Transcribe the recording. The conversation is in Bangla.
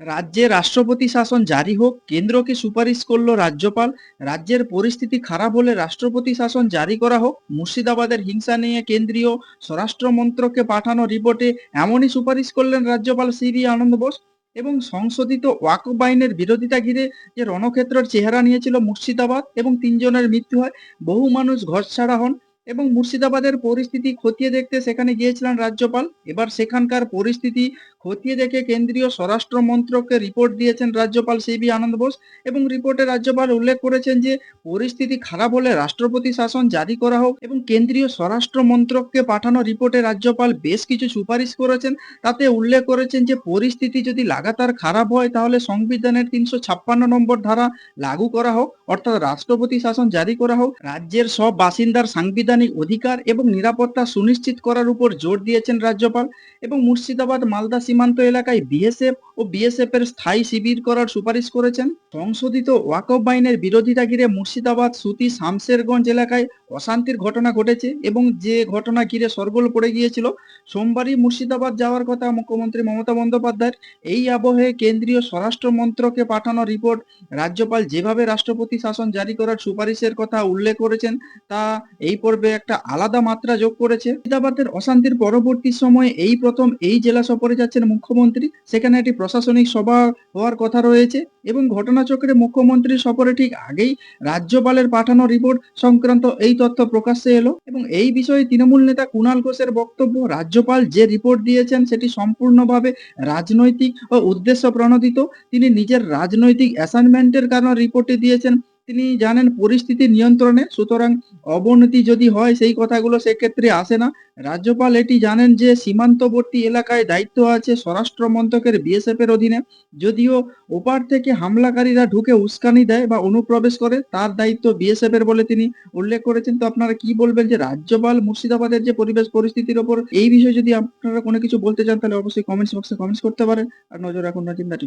রাজ্যে রাষ্ট্রপতি শাসন জারি হোক, কেন্দ্রকে সুপারিশ করল রাজ্যপাল। রাজ্যের পরিস্থিতি খারাপ হলে রাষ্ট্রপতি শাসন জারি করা হোক। মুর্শিদাবাদের হিংসা নিয়ে কেন্দ্রীয় স্বরাষ্ট্র মন্ত্রককে পাঠানো রিপোর্টে এমনই সুপারিশ করলেন রাজ্যপাল সিবি আনন্দ বোস এবং সংশোধিত ওয়াকফ আইনের বিরোধিতা ঘিরে যে রণক্ষেত্রের চেহারা নিয়েছিল মুর্শিদাবাদ এবং তিনজনের মৃত্যু হয়, বহু মানুষ ঘর ছাড়া হন। এবং মুর্শিদাবাদের পরিস্থিতি খতিয়ে দেখতে সেখানে গিয়েছিলেন রাজ্যপাল। এবার সেখানকার পরিস্থিতি খতিয়ে দেখে কেন্দ্রীয় স্বরাষ্ট্র মন্ত্রককে রিপোর্ট দিয়েছেন রাজ্যপাল সিবি আনন্দ বোস এবং রিপোর্টে রাজ্যপাল উল্লেখ করেছেন যে, পরিস্থিতি খারাপ হলে রাষ্ট্রপতি শাসন জারি করা হোক এবং কেন্দ্রীয় স্বরাষ্ট্র মন্ত্রককে পাঠানো রিপোর্টে রাজ্যপাল বেশ কিছু সুপারিশ করেছেন। তাতে উল্লেখ করেছেন যে, পরিস্থিতি যদি লাগাতার খারাপ হয় তাহলে সংবিধানের তিনশো ছাপ্পান্ন নম্বর ধারা লাগু করা হোক, অর্থাৎ রাষ্ট্রপতি শাসন জারি করা হোক। রাজ্যের সব বাসিন্দার সাংবিধানিক অধিকার এবং নিরাপত্তা সুনিশ্চিত করার উপর জোর দিয়েছেন রাজ্যপাল এবং মুর্শিদাবাদ, মালদা সীমান্ত এলাকায় বিএসএফ ও বিএসএফ এর স্থায়ী শিবির করার সুপারিশ করেছেন। সংশোধিত ওয়াকফ আইনের বিরোধিতা ঘিরে মুর্শিদাবাদ, সুতি, শামশেরগঞ্জ এলাকায় অশান্তির ঘটনা ঘটেছে এবং যে ঘটনা ঘিরে সরগোল পড়ে গিয়েছিল, সোমবারই মুর্শিদাবাদ যাওয়ার কথা মুখ্যমন্ত্রী মমতা বন্দ্যোপাধ্যায়ের। এই আবহে কেন্দ্রীয় স্বরাষ্ট্র মন্ত্রকে পাঠানো রিপোর্ট রাজ্যপাল যেভাবে রাষ্ট্রপতি শাসন জারি করার সুপারিশের কথা উল্লেখ করেছেন, তা এই পর্বে একটা আলাদা মাত্রা যোগ করেছে। মুর্শিদাবাদের অশান্তির পরবর্তী সময়ে এই প্রথম এই জেলা সফরে যাচ্ছেন মুখ্যমন্ত্রী। সেখানে একটি প্রশাসনিক সভা হওয়ার কথা রয়েছে এবং ঘটনাচক্রে মুখ্যমন্ত্রীর সফরে ঠিক আগেই রাজ্যপালের পাঠানো রিপোর্ট সংক্রান্ত এই তথ্য প্রকাশ্যে এলো এবং এই বিষয়ে তৃণমূল নেতা কুণাল ঘোষের বক্তব্য, রাজ্যপাল যে রিপোর্ট দিয়েছেন সেটি সম্পূর্ণভাবে রাজনৈতিক ও উদ্দেশ্য প্রণোদিত। তিনি নিজের রাজনৈতিক অ্যাসাইনমেন্টের কারণে রিপোর্টটি দিয়েছেন। তিনি জানেন পরিস্থিতি নিয়ন্ত্রণে, সুতরাং অবনতি যদি হয় সেই কথাগুলো সেক্ষেত্রে আসে না। রাজ্যপাল এটি জানেন যে সীমান্তবর্তী এলাকায় দায়িত্ব আছে স্বরাষ্ট্র মন্ত্রকের বিএসএফ এর অধীনে। যদিও ওপার থেকে হামলাকারীরা ঢুকে উস্কানি দেয় বা অনুপ্রবেশ করে, তার দায়িত্ব বিএসএফ এর বলে তিনি উল্লেখ করেছেন। তো আপনারা কি বলবেন যে রাজ্যপাল মুর্শিদাবাদের যে পরিবেশ পরিস্থিতির ওপর এই বিষয়ে যদি আপনারা কোনো কিছু বলতে চান, তাহলে অবশ্যই কমেন্টস বক্সে কমেন্টস করতে পারেন। আর নজর রাখুন নজিন্দা টিভি